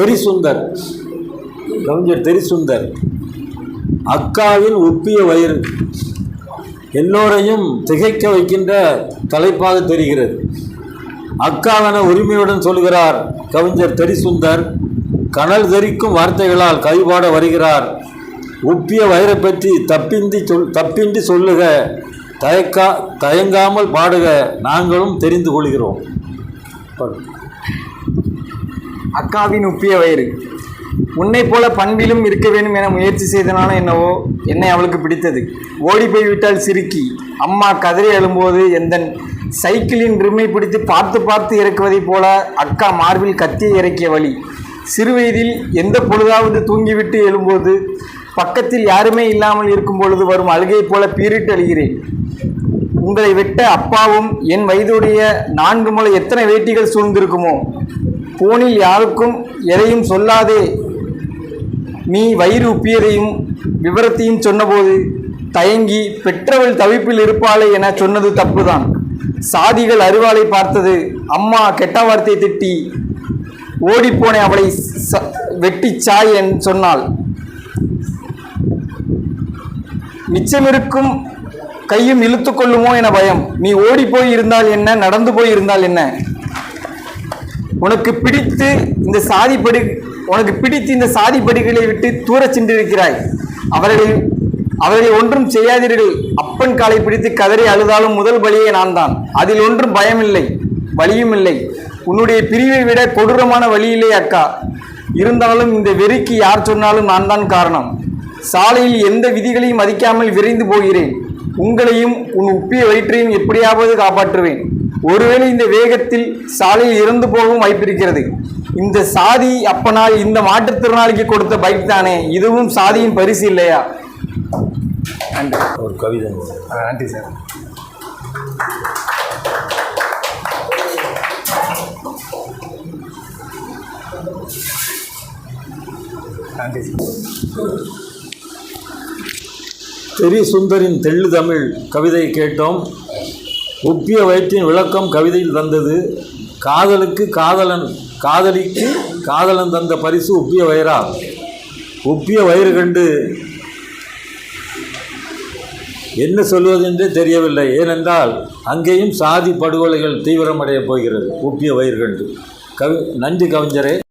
தெரிசுந்தர். கவிஞர் தெரிசுந்தர். அக்காவின் உப்பிய வயிறு. எல்லோரையும் திகைக்க வைக்கின்ற தலைப்பாக தெரிகிறது. அக்காவென உரிமையுடன் சொல்கிறார் கவிஞர் தெரிசுந்தர். கனல் தெரிக்கும் வார்த்தைகளால் கைபாட வருகிறார். உப்பிய வயிறை பற்றி தப்பிந்தி சொல் தப்பின்றி சொல்லுக. தயக்கா தயங்காமல் பாடுக. நாங்களும் தெரிந்து கொள்கிறோம். அக்காவின் உப்பிய வயிறு. உன்னை போல பண்பிலும் இருக்க வேண்டும் என முயற்சி செய்தனால என்னவோ என்னை அவளுக்கு பிடித்தது. ஓடி போய்விட்டால் சிரிக்கி அம்மா கதறி எழும்போது எந்தன் சைக்கிளின் ரிம்மை பிடித்து பார்த்து பார்த்து இறக்குவதைப் போல அக்கா மார்பில் கத்தியை இறக்கிய வழி சிறுவயதில் எந்த பொழுதாவது தூங்கிவிட்டு எழும்போது பக்கத்தில் யாருமே இல்லாமல் இருக்கும் பொழுது வரும் அழுகைப் போல பீரிட்டு அழுகிறேன். உங்களை விட்ட அப்பாவும் என் வயதுடைய நான்கு முளை எத்தனை வேட்டிகள் சூழ்ந்திருக்குமோ? போனில் யாருக்கும் எதையும் சொல்லாதே. நீ வயிறு உப்பியதையும் விவரத்தையும் சொன்னபோது தயங்கி பெற்றவள் தவிப்பில் இருப்பாளே என சொன்னது தப்புதான். சாதிகள் அருவாளை பார்த்தது. அம்மா கெட்ட வார்த்தை திட்டி ஓடிப்போனே அவளை ச- வெட்டிச் சாய் என் சொன்னாள். மிச்சமிருக்கும் கையும் இழுத்து கொள்ளுமோ என பயம். நீ ஓடி போய் இருந்தால் என்ன? நடந்து போய் இருந்தால் என்ன? உனக்கு பிடித்து இந்த சாதி படி உனக்கு பிடித்து இந்த சாதி படிகளை விட்டு தூரச் சென்றிருக்கிறாய். அவர்கள் அவர்களை ஒன்றும் செய்யாதீர்கள். அப்பன் காலை பிடித்து கதறி அழுதாலும் முதல் பலியே நான் தான் அதில் ஒன்றும் பயமில்லை வலியும் இல்லை. உன்னுடைய பிரிவை விட கொடூரமான வழியிலே அக்கா. இருந்தாலும் இந்த வெறிக்கு யார் சொன்னாலும் நான் தான் காரணம். சாலையில் எந்த விதிகளையும் மதிக்காமல் விரைந்து போகிறேன். உங்களையும் உன் உப்பிய வயிற்றையும் எப்படியாவது காப்பாற்றுவேன். ஒருவேளை இந்த வேகத்தில் சாலையில் இறந்து போகவும் வாய்ப்பிருக்கிறது. இந்த சாதி அப்பனால் இந்த மாற்றுத்திறனாளிக்கு கொடுத்த பைக் தானே? இதுவும் சாதியின் பரிசு இல்லையா? நன்றி. ஒரு கவிதை நன்றி சார். நன்றி தெரி சுந்தரின் தெள்ளு தமிழ் கவிதை கேட்டோம். உப்பிய வயிற்றின் விளக்கம் கவிதையில் தந்தது. காதலுக்கு காதலன் காதலிக்கு காதலன் தந்த பரிசு உப்பிய வயிறா? உப்பிய வயிறு கண்டு என்ன சொல்வதென்றே தெரியவில்லை. ஏனென்றால் அங்கேயும் சாதி படுகொலைகள் தீவிரமடைய போகிறது. உப்பிய வயிறு கண்டு. கவி நன்றி கவிஞரே.